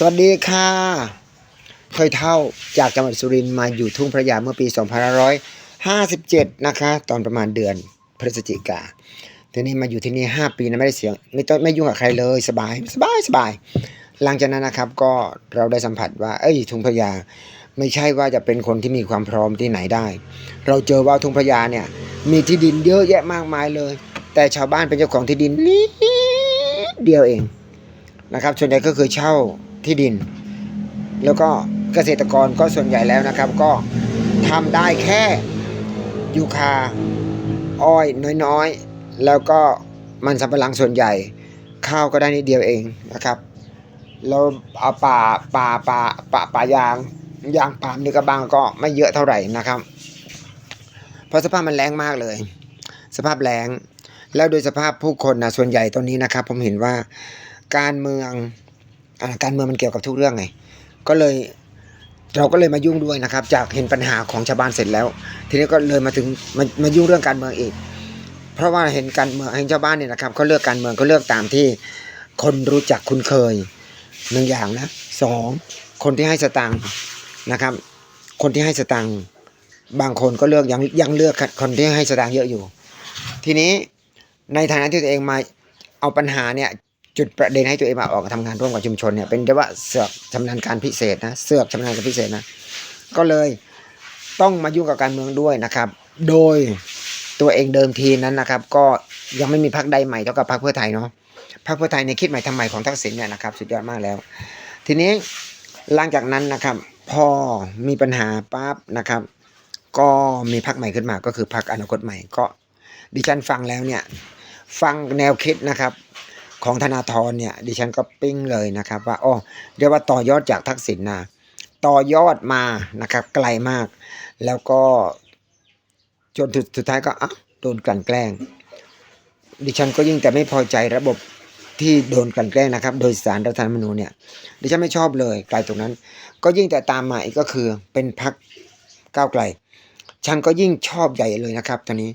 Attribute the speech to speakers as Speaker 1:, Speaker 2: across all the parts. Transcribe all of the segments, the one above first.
Speaker 1: สวัสดีค่ะเคยเท่าจากจังหวัดสุรินทร์มาอยู่ทุ่งพระยาเมื่อปี 2557 นะคะ ตอนประมาณเดือนพฤศจิกาทีนี้มาอยู่ที่นี่ 5 ปีนะไม่ได้เสียงไม่ต้องไม่ยุ่งกับใครเลยสบายสบายสบาย หลังจากนั้นนะครับก็เราได้สัมผัสว่า เอ้ยทุ่งพระยาไม่ใช่ว่าจะเป็นคนที่มีความพร้อมที่ไหนได้ เราเจอว่าทุ่งพระยาเนี่ยมีที่ดินเยอะแยะมากมายเลย แต่ชาวบ้านเป็นเจ้าของที่ดินนิดเดียวเองนะครับส่วนใหญ่ก็คือเช่า ที่ดิน แล้วก็เกษตรกรก็ส่วนใหญ่แล้วนะครับ ก็ทำได้แค่ยูคาอ้อยน้อยๆ แล้วก็มันสำปะหลังส่วนใหญ่ ข้าวก็ได้นิดเดียวเองนะครับแล้วเอาป่าป่าป่าป่าป่ายางยางปาล์มนี่ก็บางก็ไม่เยอะเท่าไหร่นะครับ เพราะสภาพมันแรงมากเลย สภาพแรงแล้วโดยสภาพผู้คนนะส่วนใหญ่ตอนนี้นะครับ ผมเห็นว่าการเมือง การเมืองมันเกี่ยวกับทุกเรื่องไง ก็เลยเราก็เลยมายุ่งด้วยนะครับ จากเห็นปัญหาของชาวบ้านเสร็จแล้ว ทีนี้ก็เลยมาถึงมามายุ่งเรื่องการเมืองอีก เพราะว่าเห็นการเมืองเห็นชาวบ้านเนี่ยนะครับเขาเลือกการเมืองเขาเลือกตามที่คนรู้จักคุ้นเคยหนึ่งอย่างนะสองคนที่ให้สตังค์นะครับ คนที่ให้สตังค์บางคนก็เลือกยังยังเลือกคนที่ให้สตังค์เยอะอยู่ ทีนี้ในฐานะที่ตัวเองมาเอาปัญหาเนี่ย จุดประเด็นให้ตัวเองมาออกทำงานร่วมกับชุมชนเนี่ยเป็นได้ว่าเสือกชำนาญการพิเศษนะเสือกชำนาญการพิเศษนะก็เลยต้องมายุ่งกับการเมืองด้วยนะครับ โดยตัวเองเดิมทีนั้นนะครับ ก็ยังไม่มีพรรคใดใหม่เท่ากับพรรคเพื่อไทยเนาะพรรคเพื่อไทยในคิดใหม่ทำใหม่ของทักษิณเนี่ยนะครับสุดยอดมากแล้ว ทีนี้หลังจากนั้นนะครับ พอมีปัญหาปั๊บนะครับ ก็มีพรรคใหม่ขึ้นมาก็คือพรรคอนาคตใหม่ก็ดิฉันฟังแล้วเนี่ยฟังแนวคิดนะครับ ของธนาธรเนี่ยดิฉันก็ปิ้งเลยนะครับว่าอ๋อเรียกว่าต่อยอดจากทักษิณนะต่อยอดมานะครับไกลมาก แล้วก็จนสุดสุดท้ายก็อะโดนกลั่นแกล้ง ดิฉันก็ยิ่งแต่ไม่พอใจระบบที่โดนกลั่นแกล้งนะครับ โดยสารรัฐธรรมนูญเนี่ยดิฉันไม่ชอบเลยไกลตรงนั้น ก็ยิ่งแต่ตามมาอีกก็คือเป็นพักก้าวไกล ฉันก็ยิ่งชอบใหญ่เลยนะครับตอนนี้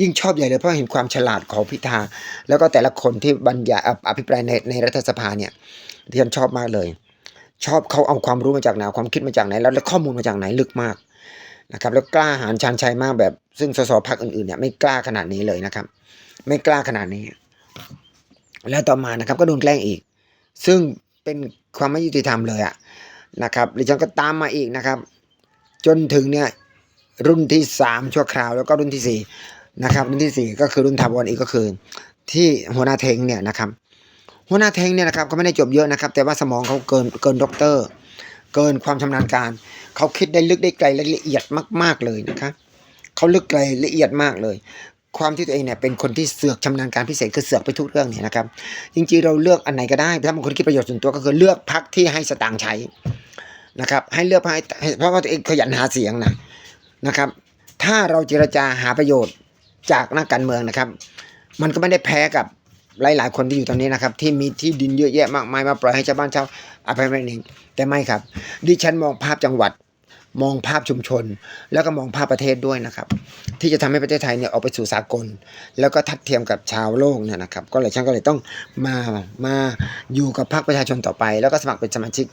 Speaker 1: ยิ่งชอบใหญ่เลยเพราะเห็นความฉลาดของพิธา แล้วก็แต่ละคนที่บรรยายออภิปรายในในรัฐสภาเนี่ยดิฉันชอบมากเลย ชอบเขาเอาความรู้มาจากไหนความคิดมาจากไหน แล้วแล้วข้อมูลมาจากไหนลึกมากนะครับแล้วกล้าหาญชาญชัยมากแบบ ซึ่งสสพักอื่นๆเนี่ยไม่กล้าขนาดนี้เลยนะครับ ไม่กล้าขนาดนี้ แล้วต่อมานะครับ ก็โดนแกล้งอีก ซึ่งเป็นความไม่ยุติธรรมเลยอะนะครับดิฉันก็ตามมาอีกนะครับ จนถึงเนี่ย รุ่นที่สามชั่วคราวแล้วก็รุ่นที่สี่นะครับ รุ่นที่สี่ก็คือรุ่นทาวรอีกก็คือ ที่หัวหน้าเทงเนี่ยนะครับหัวหน้าเทงเนี่ยนะครับก็ไม่ได้จบเยอะนะครับ แต่ว่าสมองเขาเกินเกินด็อกเตอร์ เกินความชำนาญการ เขาคิดได้ลึกได้ไกลและละเอียดมาก ๆเลยนะครับเขาลึกไกลละเอียดมากเลย ความที่ตัวเองเนี่ยเป็นคนที่เสือกชำนาญการพิเศษคือเสือกไปทุกเรื่องเนี่ยนะครับ จริงๆเราเลือกอันไหนก็ได้ถ้าบางคนคิดประโยชน์ส่วนตัวก็คือเลือกพักที่ให้สตางค์ใช้นะครับให้เลือกให้เพราะว่าตัวเองขยันหาเสียงนะ นะครับ ถ้าเราเจรจาหาประโยชน์จากนักการเมืองนะครับ มันก็ไม่ได้แพ้กับหลาย ๆ คนที่อยู่ตอนนี้นะครับ ที่มีที่ดินเยอะแยะมากมายมาปล่อยให้ชาวบ้านชาวอภัยไม่เองแต่ไม่ครับ ดิฉันมองภาพจังหวัดมองภาพชุมชน แล้วก็มองภาพประเทศด้วยนะครับ ที่จะทำให้ประเทศไทยเนี่ยออกไปสู่สากล แล้วก็ทัดเทียมกับชาวโลกเนี่ยนะครับ ก็เลยฉันก็เลยต้องมามาอยู่กับพรรคประชาชนต่อไป แล้วก็สมัครเป็นสมาชิก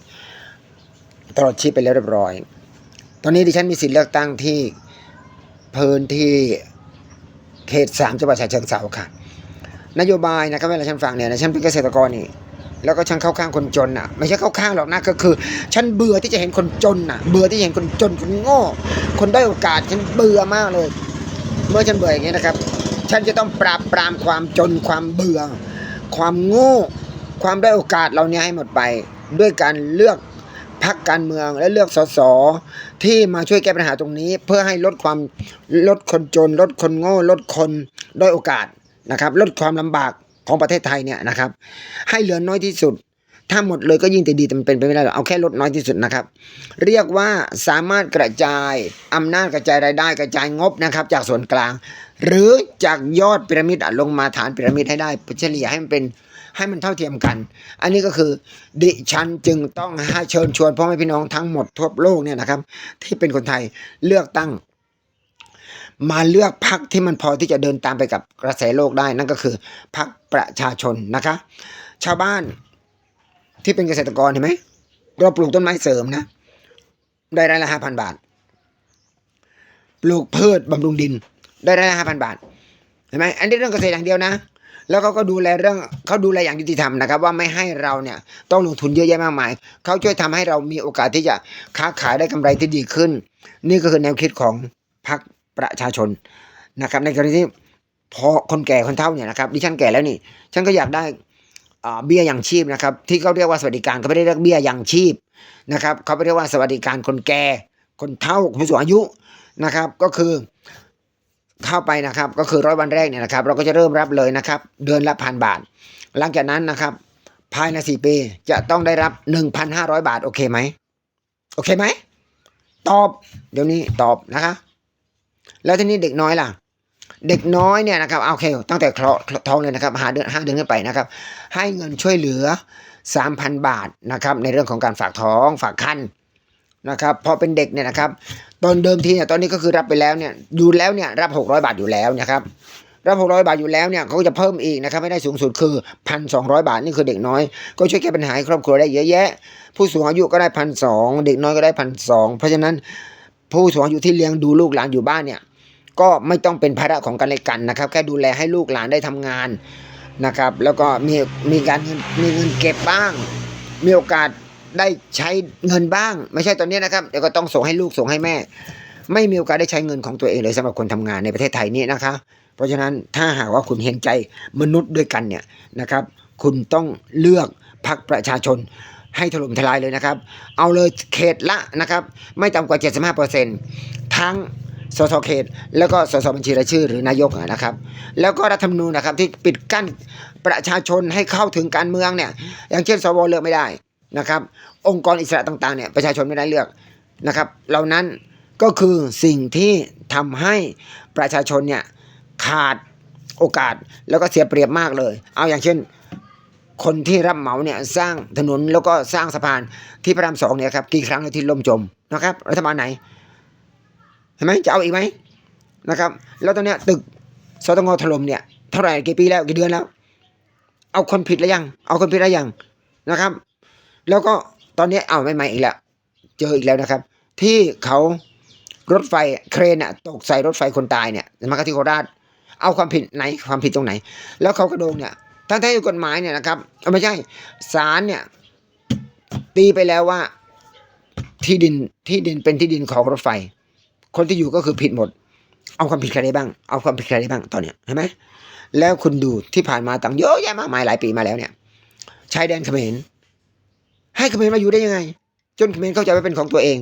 Speaker 1: ตลอดชีพไปแล้วเรียบร้อย ตอนนี้ดิฉันมีสิทธิ์เลือกตั้งที่พื้นที่เขตสามจังหวัดฉะเชิงเทราค่ะ นโยบายนะครับเวลาฉันฟังเนี่ยนะฉันเป็นเกษตรกรนี่แล้วก็ฉันเข้าข้างคนจนอะ ไม่ใช่เข้าข้างหรอกนะก็คือ ฉันเบื่อที่จะเห็นคนจนอะ เบื่อที่จะเห็นคนจนคนโง่ คนได้อยโอกาสฉันเบื่อมากเลย เมื่อฉันเบื่ออย่างนี้นะครับ ฉันจะต้องปราบปรามความจนความเบื่อ ความโง่ ความได้อยโอกาสเราเนี่ยให้หมดไป ด้วยการเลือก พรรคการเมืองและเลือกสสที่มาช่วยแก้ปัญหาตรงนี้ เพื่อให้ลดความลดคนจน ลดคนโง่ ลดคนด้อยโอกาสนะครับ ลดความลำบากของประเทศไทยเนี่ยนะครับ ให้เหลือน้อยที่สุด ถ้าหมดเลยก็ยิ่งแต่ดีแต่มันเป็นไปไม่ได้หรอกเอาแค่ลดน้อยที่สุดนะครับ เรียกว่าสามารถกระจายอำนาจกระจายรายได้กระจายงบนะครับ จากส่วนกลาง หรือจากยอดพีระมิดลงมาฐานพีระมิดให้ได้เฉลี่ยให้มันเป็น ให้มันเท่าเทียมกัน อันนี้ก็คือ ดิฉันจึงต้องให้เชิญชวนพ่อแม่พี่น้องทั้งหมดทั่วโลกเนี่ยนะครับ ที่เป็นคนไทยเลือกตั้ง มาเลือกพักที่มันพอที่จะเดินตามไปกับกระแสโลกได้นั่นก็คือพักประชาชนนะคะ ชาวบ้านที่เป็นเกษตรกรเห็นไหมเราปลูกต้นไม้เสริมนะ ได้ไร่ละห้าพันบาท ปลูกพืชบำรุงดิน ได้ไร่ละห้าพันบาทเห็นไหมอันนี้เรื่องเกษตรอย่างเดียวนะ แล้วเขาก็ดูแลเรื่องเขาดูแลอย่างยุติธรรมนะครับ ว่าไม่ให้เราเนี่ยต้องลงทุนเยอะแยะมากมายเขาช่วยทำให้เรามีโอกาสที่จะค้าขายได้กำไรที่ดีขึ้น นี่ก็คือแนวคิดของพรรคประชาชนนะครับ ในกรณีที่พอคนแก่คนเฒ่าเนี่ยนะครับดิฉันแก่แล้วนี่ ฉันก็อยากได้อ่าเบี้ยยังชีพนะครับที่เขาเรียกว่าสวัสดิการเขาไม่ได้เรียกเบี้ยยังชีพนะครับเขาไม่เรียกว่าสวัสดิการคนแก่คนเฒ่าผู้สูงอายุนะครับ ก็คือ เข้าไปนะครับ ก็คือร้อยวันแรกเนี่ยนะครับ เราก็จะเริ่มรับเลยนะครับ เดือนละพันบาท หลังจากนั้นนะครับ ภายในสี่ปีจะต้องได้รับหนึ่งพันห้าร้อยบาท โอเคไหมโอเคไหมตอบ เดี๋ยวนี้ตอบนะคะ แล้วทีนี้เด็กน้อยล่ะ เด็กน้อยเนี่ยนะครับเอาโอเค ตั้งแต่เคราะห์ท้องเลยนะครับหาเดือนห้าเดือนขึ้นไปนะครับ ให้เงินช่วยเหลือสามพันบาทนะครับ ในเรื่องของการฝากท้องฝากคัน นะครับพอเป็นเด็กเนี่ยนะครับตอนเดิมทีเนี่ยตอนนี้ก็คือรับไปแล้วเนี่ยอยู่แล้วเนี่ยรับหกร้อยบาทอยู่แล้วนะครับรับหกร้อยบาทอยู่แล้วเนี่ยเขาก็จะเพิ่มอีกนะครับไม่ได้สูงสุดคือพันสองร้อยบาทนี่คือเด็กน้อย ก็ช่วยแก้ปัญหาครอบครัวได้เยอะแยะ ผู้สูงอายุก็ได้พันสองเด็กน้อยก็ได้พันสองเพราะฉะนั้นผู้สูงอายุที่เลี้ยงดูลูกหลานอยู่บ้านเนี่ยก็ไม่ต้องเป็นภาระของกันและกันนะครับ แค่ดูแลให้ลูกหลานได้ทำงานนะครับ แล้วก็มีมีการมีเงินเก็บบ้าง มีโอกาส ได้ใช้เงินบ้าง ไม่ใช่ตอนนี้นะครับเดี๋ยวก็ต้องส่งให้ลูกส่งให้แม่ ไม่มีโอกาสได้ใช้เงินของตัวเองเลยสำหรับคนทำงานในประเทศไทยนี่นะคะ เพราะฉะนั้นถ้าหากว่าคุณเห็นใจมนุษย์ด้วยกันเนี่ยนะครับ คุณต้องเลือกพรรคประชาชนให้ถล่มทลายเลยนะครับ เอาเลยเขตละนะครับ ไม่ต่ำกว่า 75%ทั้งสสเขต แล้วก็สสบัญชีรายชื่อหรือนายกนะครับ แล้วก็รัฐธรรมนูญนะครับที่ปิดกั้นประชาชนให้เข้าถึงการเมืองเนี่ย อย่างเช่น สวเลือกไม่ได้ นะครับ องค์กรอิสระต่างๆเนี่ยประชาชนไม่ได้เลือกนะครับ เหล่านั้นก็คือสิ่งที่ทำให้ประชาชนเนี่ยขาดโอกาสแล้วก็เสียเปรียบมากเลย เอาอย่างเช่น คนที่รับเหมาเนี่ยสร้างถนนแล้วก็สร้างสะพานที่พระรามสองเนี่ยครับกี่ครั้งแล้วที่ล่มจมนะครับ รัฐบาลไหนเห็นไหมจะเอาอีกไหมนะครับ แล้วตอนเนี้ยตึกสตงถล่มเนี่ยเท่าไหร่กี่ปีแล้วกี่เดือนแล้ว เอาคนผิดแล้วยัง เอาคนผิดแล้วยังนะครับ แล้วก็ตอนนี้เอาไม่ใหม่อีกแล้ว เจออีกแล้วนะครับ ที่เขารถไฟเครนอะตกใส่รถไฟคนตายเนี่ยมาที่โคราชเอาความผิดไหนความผิดตรงไหน แล้วเขากระโดงเนี่ยทั้งที่กฎหมายเนี่ยนะครับเอาไม่ใช่ศาลเนี่ยตีไปแล้วว่าที่ดินที่ดินเป็นที่ดินของรถไฟ คนที่อยู่ก็คือผิดหมด เอาความผิดใครได้บ้าง เอาความผิดใครได้บ้างตอนเนี้ยเห็นไหมแล้วคุณดูที่ผ่านมาต่างเยอะแยะมากมายหลายปีมาแล้วเนี่ยชายแดนเขมร ให้เขมรมาอยู่ได้ยังไง จนเขมรเข้าใจว่าเป็นของตัวเอง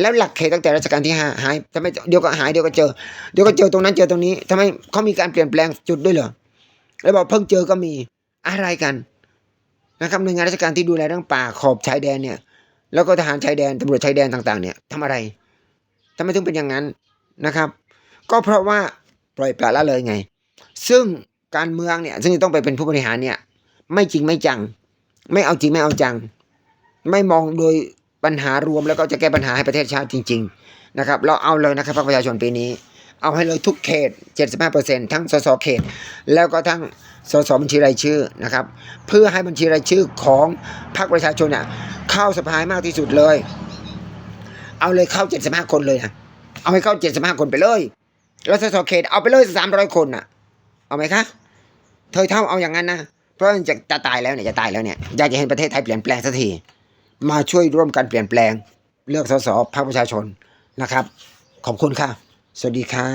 Speaker 1: แล้วหลักเขตตั้งแต่รัชกาลที่ห้าหายทำไมเดี๋ยวก็หายเดี๋ยวก็เจอ เดี๋ยวก็เจอตรงนั้นเจอตรงนี้ทำไมเขามีการเปลี่ยนแปลงจุดด้วยเหรอแล้วบอกเพิ่งเจอก็มีอะไรกันนะครับหน่วยงานราชการที่ดูแลเรื่องป่าขอบชายแดนเนี่ย แล้วก็ทหารชายแดนตำรวจชายแดนต่างๆ เนี่ยทำอะไรทำไมถึงเป็นอย่างนั้นนะครับ ก็เพราะว่าปล่อยปละละเลยไง ซึ่งการเมืองเนี่ย ซึ่งต้องไปเป็นผู้บริหารเนี่ย ไม่จริงไม่จัง ไม่เอาจริงไม่เอาจัง ไม่มองโดยปัญหารวมแล้วก็จะแก้ปัญหาให้ประเทศชาติจริง ๆ นะครับ เราเอาเลยนะครับพรรคประชาชนปีนี้ เอาให้เลยทุกเขต 75%ทั้งสสเขต แล้วก็ทั้งสสบัญชีรายชื่อนะครับ เพื่อให้บัญชีรายชื่อของพรรคประชาชนเนี่ยเข้าสภามากที่สุดเลย เอาเลยเข้า 75 คนเลยนะเอาให้เข้า 75 คนไปเลยแล้วสสเขตเอาไปเลย300 คนน่ะ เอาไหมคะ เธอเท่าเอาอย่างนั้นนะ เพราะจะจะตายแล้วเนี่ยจะตายแล้วเนี่ยอยากจะเห็นประเทศไทยเปลี่ยนแปลงสักทีมาช่วยร่วมกันเปลี่ยนแปลง เลือกสสพรรคประชาชนนะครับ ขอบคุณค่ะ สวัสดีค่ะ